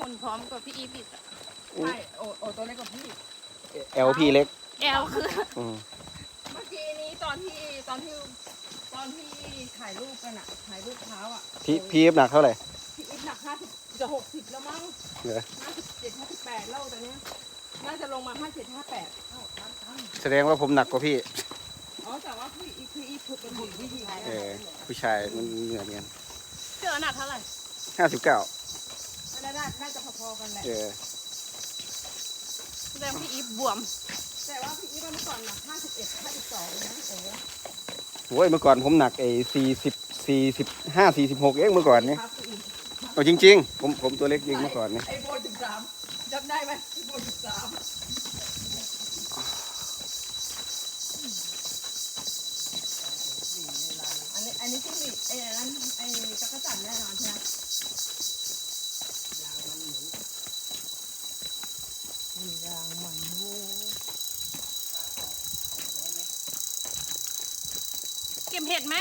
หุ่นพร้อมกับพี่อีฟอีกอะใช่โอโอตัวเล็กกว่าพี่ เอลพีเล็กแอลคือ อืมเมื่อกี้นี้ตอนที่ตอนที่ตอนที่ถ่ายรูปกันอะถ่ายรูปเท้าอะพี่พี่หนักเท่าไหร่ พี่อิฟหนักห้าสิบจะหกสิบแล้วมั้งเหรอ ห้าสิบเจ็ดห้าสิบแปดแล้วตอนเนี้ยน่าจะลงมาห้าเจ็ดห้าแปดเอ้าตั้งตั้งแสดงว่าผมหนักกว่าพี่ อ๋อแต่ว่าพี่อีฟพี่อีฟเป็นหุ่นที่ดีเออผู้ชายมันเหมือนกันเจอหนักเท่าไหร่ห้าสิบเก้า น่าน่าน่าจะพอๆกันแหละ เออแสดงพี่อีฟบวม แต่ว่าพี่อีฟเมื่อก่อนหนักห้าสิบเอ็ดห้าสิบสองนะโอ้โหโอ้ยเมื่อก่อนผมหนักไอ้สี่สิบสี่สิบห้าสี่สิบหกเองเมื่อก่อนนี่ครับพี่อีฟเอาจริง ๆ ผมผมตัวเล็กจริงเมื่อก่อนนี่ไอ้โบยสิบสามจำได้ไหมไอ้โบยสิบสามอันนี้อันนี้ที่มีไอ้อันนั้นไอ้จักรจันทร์แน่นอนใช่ไหม ยางมันโง่ เก็บเห็ดไหม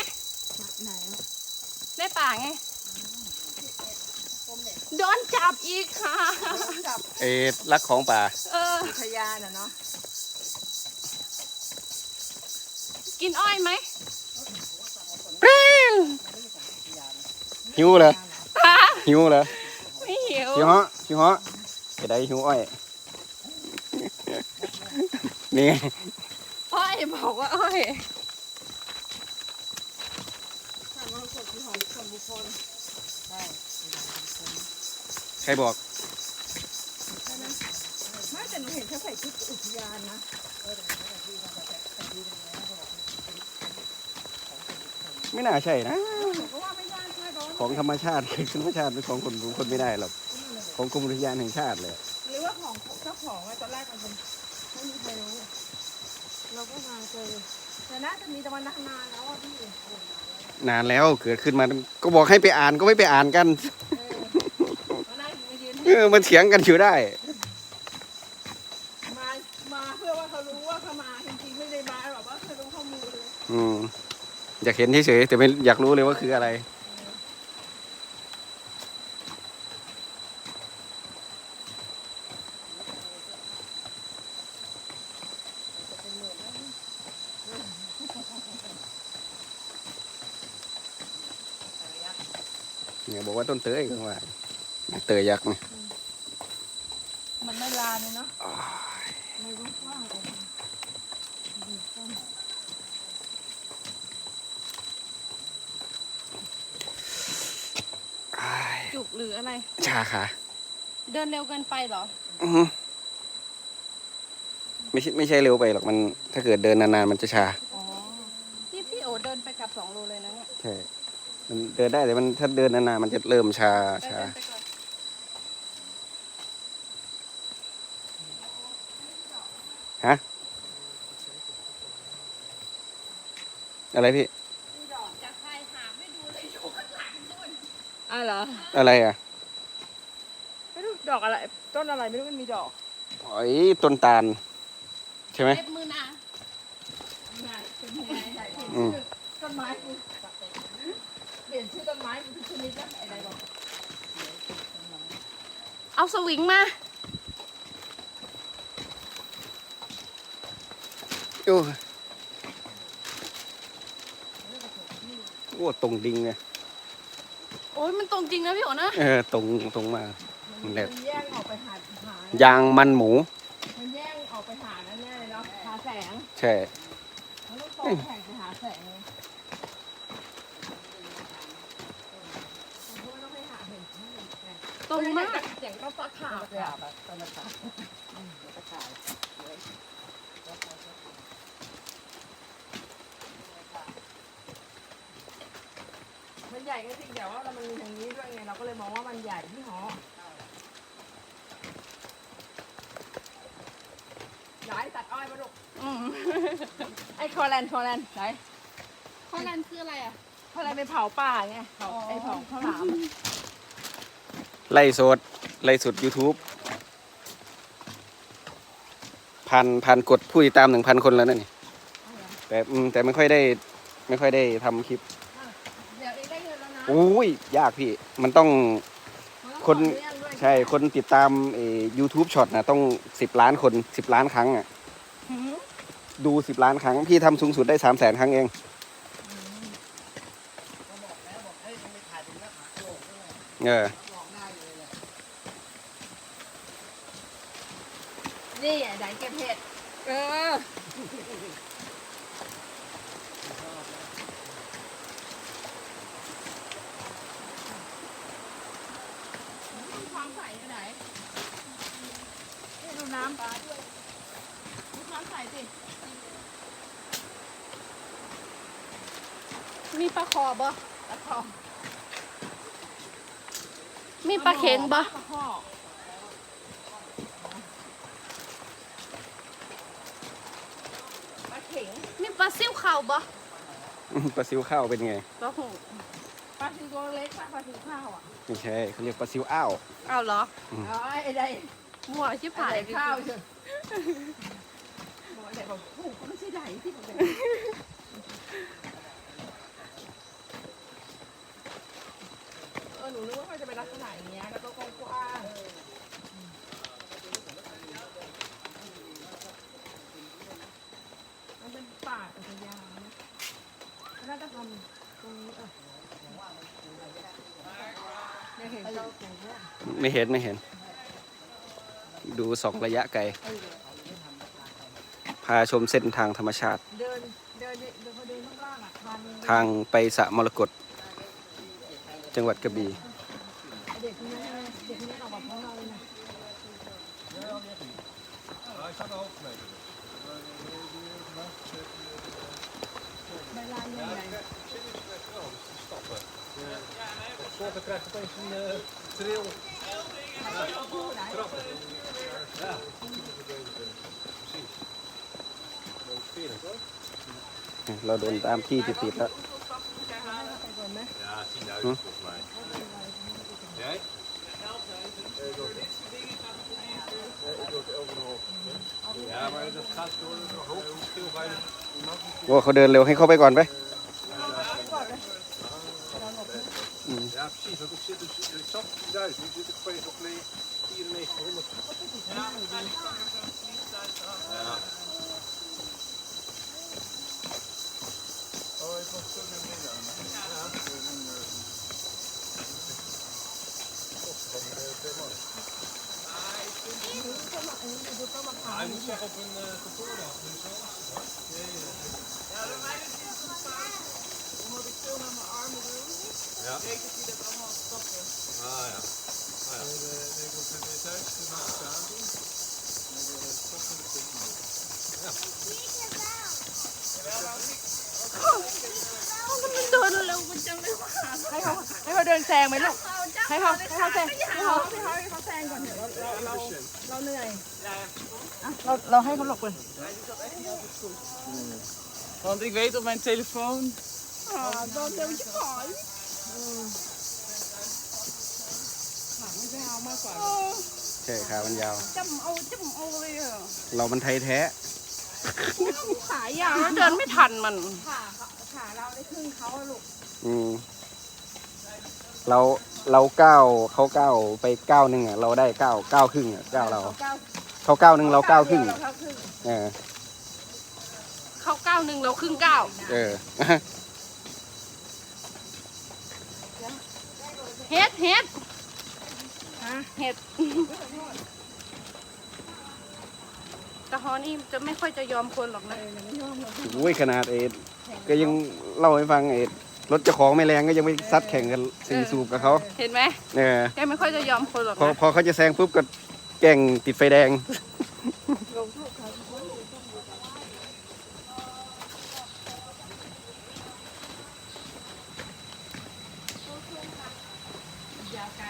ไหนอะได้ป่าไงโดนจับอีกค่ะจับเอรักของป่า เอออุทยานอะเนาะ กินอ้อยไหมหิวเหรอฮะหิวเหรอไม่หิวหิวเหาะหิวเหาะจะได้หิวอ้อยนี่ไงอ้อยบอกว่าอ้อย ถามว่า คนที่ของคนบุคคลใช่ใครบอก ใช่ไหมไม่แต่หนูเห็นเขาใส่ชุดอุทยานนะไม่น่าใช่นะ หนูก็ว่าไม่น่าใช่เพราะว่าของธรรมชาติธรรมชาติเป็นของคนรู้คนไม่ได้หรอกของกรมอุทยานแห่งชาติเลยหรือว่าของเจ้าของอะตอนแรกมันเป็นไม่มีใครรู้เราก็มาเจอแต่น่าจะมีแต่วันนานๆแล้วอะพี่ นานแล้วเกิดขึ้นมา ก็บอกให้ไปอ่านก็ไม่ไปอ่านกันเออมานั่งมายืนเออมันเถียงกันอยู่ได้ มา มาเพื่อว่าเขารู้ว่าเขามาจริงๆไม่ได้มาแบบว่าเขารู้ข้อมูลเลย อืมอยากเห็นเฉยๆแต่ไม่อยากรู้เลยว่าคืออะไร เนี่ยบอกว่าต้นเตยกันว่าเตยยักษ์เนี่ยมันไม่ลาเลยเนาะไม่รู้ว่าอะไรดูต้นอ้ายจุกหรืออะไร ชาค่ะ เดินเร็วเกินไปเหรออื้อหือไม่ใช่ไม่ใช่เร็วไปหรอกมัน ถ้าเกิดเดินนานๆมันจะชา อ๋อ นี่พี่โอเดินไปกลับสองโลเลยนะเนี่ย ใช่ มันเดินได้แต่มันถ้าเดินนานๆมันจะเริ่มชาไปชาเดินไปก่อนฮะอะไรพี่มีดอกจากใครหาไม่ดูเลยอยู่ข้างหลังนู่นอะเหรออะไรอะไม่รู้ดอกอะไร ต้นอะไรไม่รู้มันมีดอกอ๋อยต้นตาล ใช่ไหมเล็บมือนางงานเป็นยังไงไหน เปลี่ยนอืชื่มอต้นไม้กูเปลี่ยนชื่อต้นไม้กูทุกชนิดแล้วอะไรบอกเอาสวิงมา โอ้ยโอ้ตรงดิงเลยโอ้ยมันตรงจริงนะพี่โอนะเออตรงตรงมาก มันแหละมันแย่งออกไปหาหา ยางมันหมู มันแย่งออกไปหาแน่ๆเลยเนาะหาแสงใช่ มันต้องโตแข่งไปหาแสงไงผมว่าต้องไปหาเห็นที่มันแสง ตรงมากเสียงก็ฟักขาดเลยอะต้นมะขามตะขายมันใหญ่ก็จริงแต่ว่ามันมีทางนี้ด้วยไงเราก็เลยมองว่ามันใหญ่ที่หอย้ายตัดอ้อยมาลูกอืมไอ้คอแลนด์คอแลนด์ไหนข้อนั้นคืออะไรอะคอแลนด์ไปเผาป่าไงเผาไอ้เผาข้าวหลาม ไล่สดไล่สด YouTube พันพันกดผู้ติดตามหนึ่งพันคนแล้วนั่นนี่แต่อืมแต่ไม่ค่อยได้ไม่ค่อยได้ทำคลิปเดี๋ยวเองได้เงินแล้วนะอุ้ยยากพี่ มันต้องมัต้องคน ขออญาตด้วยด้วยใช่คนติดตามเอ่อ YouTube ช็อตนะต้องสิบล้านคนสิบล้านครั้งอะ หืมดูสิบล้านครั้ง พี่ทำสูงสุดได้สามแสนครั้งเองเออ นี่อะไหนเก็บเห็ด เออ ความใสไปไหนนี่ดูน้ำมีความใสสิ มีปลาคอบ่ตะทองมีปลาเข็งบ่ปลาขอปลาเข็ง มี ปลาซิ่วขาวบ่ปลาซิวข้าวเป็นไงปลาหูปลาซิวตัวเล็กปลาปลาซิวข้าวอะไม่ใช่เขาเรียกปลาซิวอ้าวเอาเหรออ๋อไอ้ใดมั่วชิบหายไอ้ข้าวเชียวบอกไอ้บอกโอ้โหก็ไม่ใช่ใดที่ผมเป็นเออหนูนึกว่ามันจะเป็นลักษณะอย่างเงี้ยแล้วก็กว้างๆมันเป็นป่าอุทยานนะน่าจะทำตรงนี้เออเนี่ยเห็นเราปลูกเนี่ย ไม่เห็นไม่เห็น ดูสองระยะไกล พาชมเส้นทางธรรมชาติ ทางไปสระมรกตจังหวัดกระบี่เด็กคนนี้ใช่ไหมเด็กคนนี้ออกแบบของเราเลยนะใบลานใหญ่ Soorten krijgt opeens een uh, trail. ๆผู้ไหนเราโดนตามที่ติดๆแล้ว Ja, 10.000 Hm? volgens mij. Jij? Ja, maar dat gaat door een hoog verschil ga je โอ้เขาเดินเร็วให้เข้าไปก่อนไป precies. Want ik zit dus exact 10.000. Nu zit ik zit op 9400. Ja, ik zo'n 10.000 Ja. Oh, ik ja zo naar binnen. Ja. ja. Hij moet zeggen op een eh, kantoordag, dat is wel lastig hoor. Ja, ja. ja ja, mij is het omdat ik veel naar mijn armen wil. ja. Ah ja. Ah, ja. Nee, ik moet het thuis nog staan doen. Maar de stap van de techniek. Ja. มันเดินเร็วมันจังเลยว่าให้เขาให้เขาเดินแซงไหมลูกให้เขาให้เขาแซงให้เขาให้เขาให้เขาแซงก่อนเดี๋ยวเราเราเราเราเหนื่อยอะเราเราให้เขาหลบก่อน Want ik weet op mijn telefoon. อ่าโดน เร็วชิบหายใช่ขามันยาว จำเอาจำเอาเลยเหรอเรามันไทยแท้ ขายาวแล้วเดินไม่ทันมันขาเขาขาเราได้ครึ่งเขาอะลูกอืม เราเราเก้าเขาเก้าไปเก้าหนึ่งอะเราได้เก้าเก้าครึ่งอะเก้าเราเก้าเขาเก้าหนึ่งเราเก้าครึ่งเราเก้าครึ่งเออเขาเก้าหนึ่งเราครึ่งเก้าเออเฮ็ดเฮ็ด เฮ็ดแต่ฮอนี่จะไม่ค่อยจะยอมคนหรอกนะโอ้ยขนาดเอ็ดก็ยังเล่าให้ฟังเอ็ดรถเจ้าของไม่แรงก็ยังไม่ซัดแข่งกันสี่สูบกับเขาเห็นไหมเออแกไม่ค่อยจะยอมคนหรอกพอนะ พอเขาจะแซงปุ๊บก็แกล้งติดไฟแดง ยาวไกล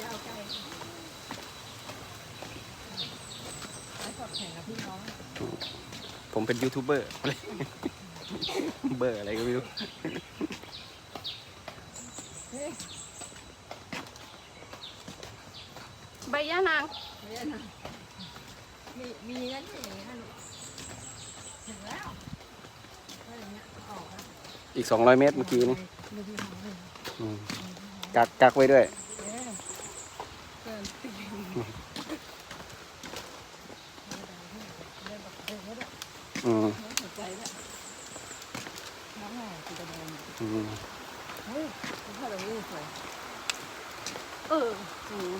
ยาวไกลไอ้สดแข่งกับพี่น้อง ผม เป็นยูทูบเบอร์เบอร์อะไรก็ไม่รู้ใบย่านางไม่ได้นะมีมีนั่นอย่างนี้นะลูกถึงแล้วก็อย่างเงี้ยออกแล้วอีกสองร้อยเมตรเมื่อกี้นี่ดูที่ของเลยอืมกักกักไว้ด้วย เอ๊ะเกินตีนเดินแบบเดินแล้วแบบ อืมหัวใจแล้วน้องแหวนสีแดงอืมเฮ้ยคุณพ่อแบบนี้สวยเอออืม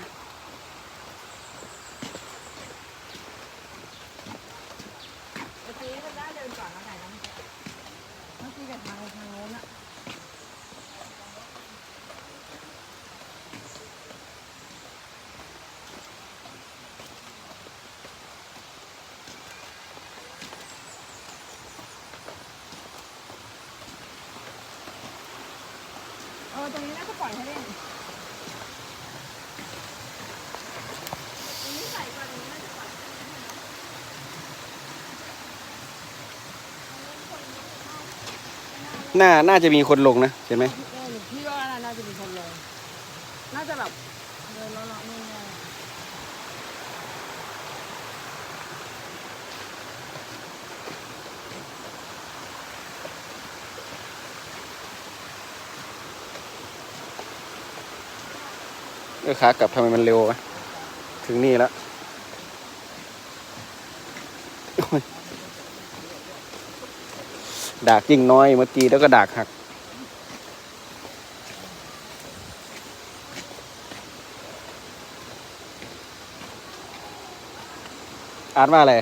เมื่อกี้มันได้เดินก่อนแล้วไหนนะเมื่อกี้กับทางทางโน้นอะ เออตรงนี้น่าจะปล่ อยให้เล่นตรงนี้ใส่ก่อนตรงนี้น่าจะปล่อยให้เล่นให้นะน่า น่าจะมีคนลงนะ เห็นไหม เออหนูพี่ว่าน่าจะมีคนลง น่าจะแบบเดินเลาะๆนี่ไง เออขากลับทำไมมันเร็ววะถึงนี่แล้วดากยิ่งน้อยเมื่อกี้แล้วก็ดากหัก อ่านว่าอะไร